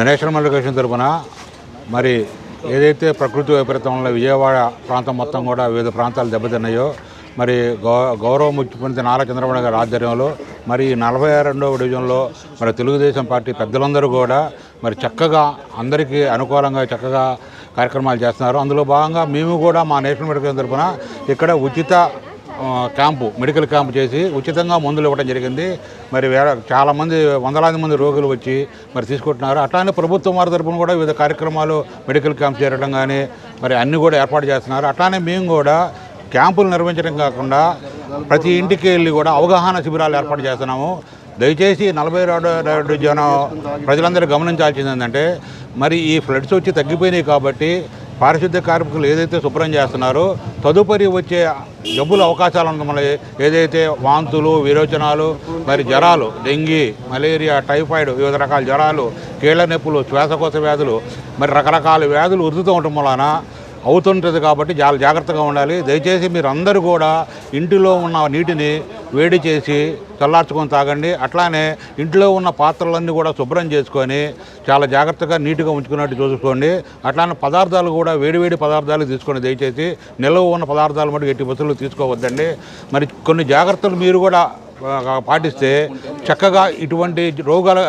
National medication తరపున మరి ఏదైతే ప్రకృతి వైపరీత్యం విజయవాడ ప్రాంతం మొత్తం కూడా వివిధ ప్రాంతాలు దెబ్బతిన్నాయో మరి గౌ గౌరవ ముఖ్యమంత్రి నారా చంద్రబాబు గారి ఆధ్వర్యంలో మరి ఈ నలభై రెండవ డివిజన్లో మరి తెలుగుదేశం పార్టీ పెద్దలందరూ కూడా మరి చక్కగా అందరికీ అనుకూలంగా చక్కగా కార్యక్రమాలు చేస్తున్నారు. అందులో భాగంగా మేము కూడా మా నేషనల్ మెడికల్ తరపున ఇక్కడ ఉచిత క్యాంపు మెడికల్ క్యాంపు చేసి ఉచితంగా మందులు ఇవ్వడం జరిగింది. మరి వేరే చాలామంది వందలాది మంది రోగులు వచ్చి మరి తీసుకుంటున్నారు. అట్లానే ప్రభుత్వం వారి తరపున కూడా వివిధ కార్యక్రమాలు మెడికల్ క్యాంప్ చేరడం కానీ మరి అన్నీ కూడా ఏర్పాటు చేస్తున్నారు. అట్లానే మేము కూడా క్యాంపులు నిర్వహించడం కాకుండా ప్రతి ఇంటికి వెళ్ళి కూడా అవగాహన శిబిరాలు ఏర్పాటు చేస్తున్నాము. దయచేసి నలభై రెండు జనం ప్రజలందరూ గమనించాల్సింది ఏంటంటే మరి ఈ ఫ్లడ్స్ వచ్చి తగ్గిపోయినాయి కాబట్టి పారిశుద్ధ్య కార్మికులు ఏదైతే శుభ్రం చేస్తున్నారో తదుపరి వచ్చే జబ్బుల అవకాశాలు ఉన్న ఏదైతే వాంతులు విరోచనాలు మరి జ్వరాలు డెంగీ మలేరియా టైఫాయిడ్ వివిధ రకాల జ్వరాలు కీళ్ళ నొప్పులు శ్వాసకోశ వ్యాధులు మరి రకరకాల వ్యాధులు ఉరుతుతూ ఉండటం వలన అవుతుంటుంది కాబట్టి చాలా జాగ్రత్తగా ఉండాలి. దయచేసి మీరు అందరూ కూడా ఇంటిలో ఉన్న నీటిని వేడి చేసి చల్లార్చుకొని తాగండి. అట్లానే ఇంట్లో ఉన్న పాత్రలన్నీ కూడా శుభ్రం చేసుకొని చాలా జాగ్రత్తగా నీట్గా ఉంచుకున్నట్టు చూసుకోండి. అట్లానే పదార్థాలు కూడా వేడివేడి పదార్థాలు తీసుకొని దయచేసి నిల్వ ఉన్న పదార్థాలు మటుకు ఎట్టి బస్సులు తీసుకోవద్దండి. మరి కొన్ని జాగ్రత్తలు మీరు కూడా పాటిస్తే చక్కగా ఇటువంటి రోగాల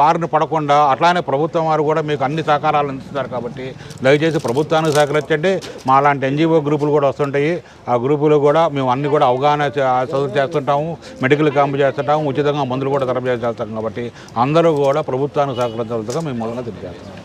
బారిన పడకుండా అట్లానే ప్రభుత్వం వారు కూడా మీకు అన్ని సహకారాలు అందిస్తున్నారు కాబట్టి దయచేసి ప్రభుత్వానికి సహకరించండి. మా లాంటి ఎన్జిఓ గ్రూపులు కూడా వస్తుంటాయి. ఆ గ్రూపులు కూడా మేము అన్ని కూడా అవగాహన చదువు చేస్తుంటాము మెడికల్ క్యాంపు చేస్తుంటాము ఉచితంగా మందులు కూడా సరఫరా చేస్తాం కాబట్టి అందరూ కూడా ప్రభుత్వానికి సహకరించవలసిగా మేము మూలంగా తెలియజేస్తున్నాం.